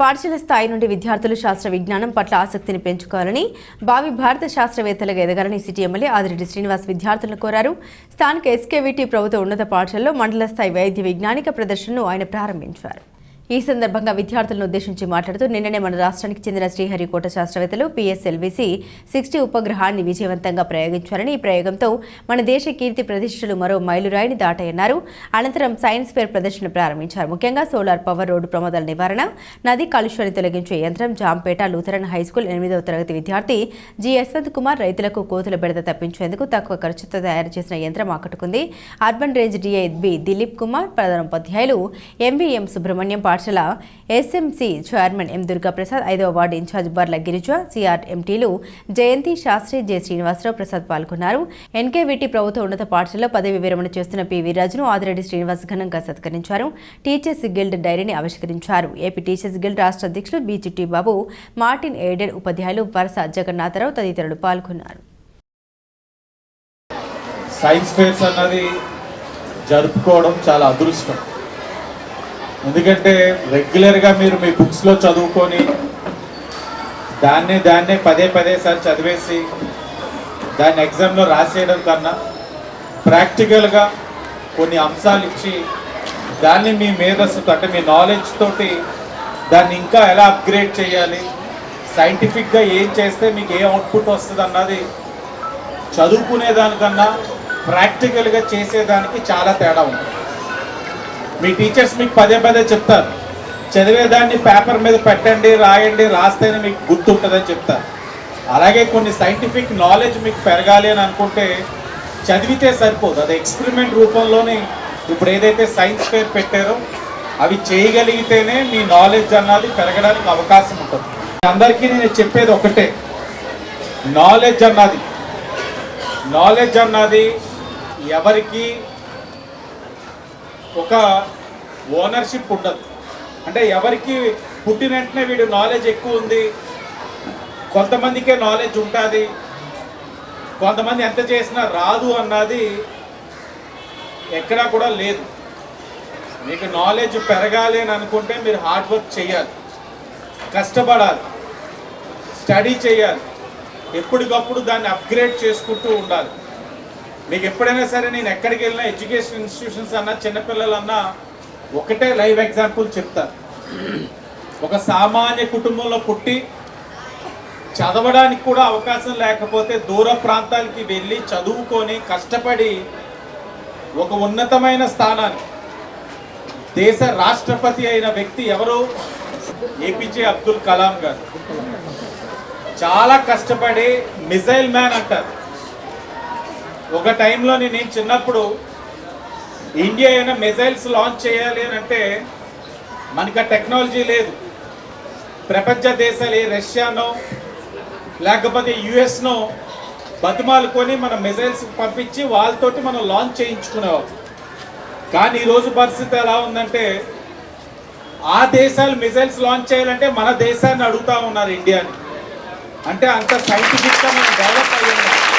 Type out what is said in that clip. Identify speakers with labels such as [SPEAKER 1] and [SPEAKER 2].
[SPEAKER 1] పాఠశాల స్థాయి నుండి విద్యార్థులు శాస్త్ర విజ్ఞానం పట్ల ఆసక్తిని పెంచుకోవాలని భావి భారత శాస్త్రవేత్తలుగా ఎదగాలని సిటీ ఎమ్మెల్యే ఆదిరెడ్డి శ్రీనివాస్ విద్యార్థులను కోరారు. స్థానిక ఎస్కేవిటీ ప్రభుత్వ ఉన్నత పాఠశాలలో మండల స్థాయి వైద్య విజ్ఞానిక ప్రదర్శనను ఆయన ప్రారంభించారు. ఈ సందర్భంగా విద్యార్థులను ఉద్దేశించి మాట్లాడుతూ నిన్ననే మన రాష్ట్రానికి చెందిన శ్రీహరికోట శాస్త్రవేత్తలు పిఎస్ఎల్విసి సిక్స్టీ ఉపగ్రహాన్ని విజయవంతంగా ప్రయోగించారని ఈ ప్రయోగంతో మన దేశ కీర్తి ప్రతిష్టలు మరో మైలురాయిని దాటాయన్నారు. అనంతరం సైన్స్ ఫేర్ ప్రదర్శన ప్రారంభించారు. ముఖ్యంగా సోలార్ పవర్ రోడ్డు ప్రమాదాల నివారణ నది కాలుష్యాన్ని తొలగించే యంత్రం జాంపేట లూథరన్ హైస్కూల్ ఎనిమిదవ తరగతి విద్యార్థి జి యశ్వంత్ కుమార్ రైతులకు కోతుల బెడద తప్పించేందుకు తక్కువ ఖర్చుతో తయారు చేసిన యంత్రం ఆకట్టుకుంది. Urban range DIG Dilip Kumar ప్రధానోపాధ్యాయులు ఎంవీఎం సుబ్రహ్మణ్యం పాఠశాల ఎస్ఎంసి చైర్మన్ ఎం దుర్గాప్రసాద్ ఐదవ ward incharge Barla Girija CR ఎంటీలు Jayanthi Sastry J Srinivasarao Prasad పాల్గొన్నారు. ఎన్కేవిటి ప్రభుత్వ ఉన్నత పాఠశాలలో పదవి విరమణ చేస్తున్న పి వీరాజును ఆదిరెడ్డి శ్రీనివాస్ ఘనంగా సత్కరించారు. టీచర్స్ గిల్డ్ డైరీని ఆవిష్కరించారు. ఏపీ టీచర్స్ గిల్డ్ రాష్ట్ర అధ్యక్షులు బిజిటి బాబు మార్టిన్ ఎయిడెడ్ ఉపాధ్యాయులు వరస జగన్నాథరావు తదితరులు పాల్గొన్నారు.
[SPEAKER 2] సైన్స్ ఫేర్స్ అన్నది జరుపుకోవడం చాలా అదృష్టం. ఎందుకంటే రెగ్యులర్గా మీరు మీ బుక్స్లో చదువుకొని దాన్నే దాన్నే పదే పదే సార్ చదివేసి దాన్ని ఎగ్జామ్లో రాసేయడం కన్నా ప్రాక్టికల్గా కొన్ని అంశాలు ఇచ్చి దాన్ని మీ మేధస్సుతో అంటే మీ నాలెడ్జ్ తోటి దాన్ని ఇంకా ఎలా అప్గ్రేడ్ చేయాలి? సైంటిఫిక్గా ఏం చేస్తే మీకు ఏ అవుట్పుట్ వస్తుంది అన్నది చదువుకునే దానికన్నా ప్రాక్టికల్గా చేసేదానికి చాలా తేడా ఉంది. మీ టీచర్స్ మీకు పదే పదే చెప్తారు. చదివేదాన్ని పేపర్ మీద పెట్టండి రాయండి రాస్తేనే మీకు గుర్తుంటుందని చెప్తారు. అలాగే కొన్ని సైంటిఫిక్ నాలెడ్జ్ మీకు పెరగాలి అని అనుకుంటే చదివితే సరిపోదు. అది ఎక్స్పెరిమెంట్ రూపంలోనే ఇప్పుడు ఏదైతే సైన్స్ ఫేర్ పెట్టారో అవి చేయగలిగితేనే మీ నాలెడ్జ్ అన్నది పెరగడానికి అవకాశం ఉంటుంది. అందరికీ నేను చెప్పేది ఒకటే. నాలెడ్జ్ అన్నది నాలెడ్జ్ అన్నది ఎవరికి ఒక ఓనర్షిప్ ఉండదు. అంటే ఎవరికి పుట్టిన వెంటనే వీడు నాలెడ్జ్ ఎక్కువ ఉంది కొంతమందికే నాలెడ్జ్ ఉంటుంది కొంతమంది ఎంత చేసినా రాదు అన్నది ఎక్కడా కూడా లేదు. మీకు నాలెడ్జ్ పెరగాలి అని అనుకుంటే మీరు హార్డ్ వర్క్ చేయాలి కష్టపడాలి స్టడీ చేయాలి ఎప్పటికప్పుడు దాన్ని అప్గ్రేడ్ చేసుకుంటూ ఉండాలి. మీకు ఎప్పుడైనా సరే నేను ఎక్కడికి వెళ్ళినా ఎడ్యుకేషన్ ఇన్స్టిట్యూషన్స్ అన్నా చిన్నపిల్లలన్నా ఒకటే లైవ్ ఎగ్జాంపుల్ చెప్తాను ఒక సామాన్య కుటుంబంలో పుట్టి చదవడానికి కూడా అవకాశం లేకపోతే దూర ప్రాంతాలకి వెళ్ళి చదువుకొని కష్టపడి ఒక ఉన్నతమైన స్థానాన్ని దేశ రాష్ట్రపతి అయిన వ్యక్తి ఎవరు? ఏపీజే అబ్దుల్ కలాం గారు. చాలా కష్టపడి మిజైల్ మ్యాన్ అంటారు. ఒక టైంలో నేను చిన్నప్పుడు ఇండియా అయినా మిజైల్స్ లాంచ్ చేయాలి అని అంటే మనకి ఆ టెక్నాలజీ లేదు. ప్రపంచ దేశాలు రష్యానో లేకపోతే యుఎస్నో బతిమాలుకొని మన మిజైల్స్ పంపించి వాళ్ళతోటి మనం లాంచ్ చేయించుకునేవాళ్ళం కానీ ఈరోజు పరిస్థితి ఎలా ఉందంటే ఆ దేశాలు మిజైల్స్ లాంచ్ చేయాలంటే మన దేశాన్ని అడుగుతా ఉన్నారు ఇండియాని. అంటే అంత సైంటిఫిక్గా మనం డెవలప్ అయ్యాము.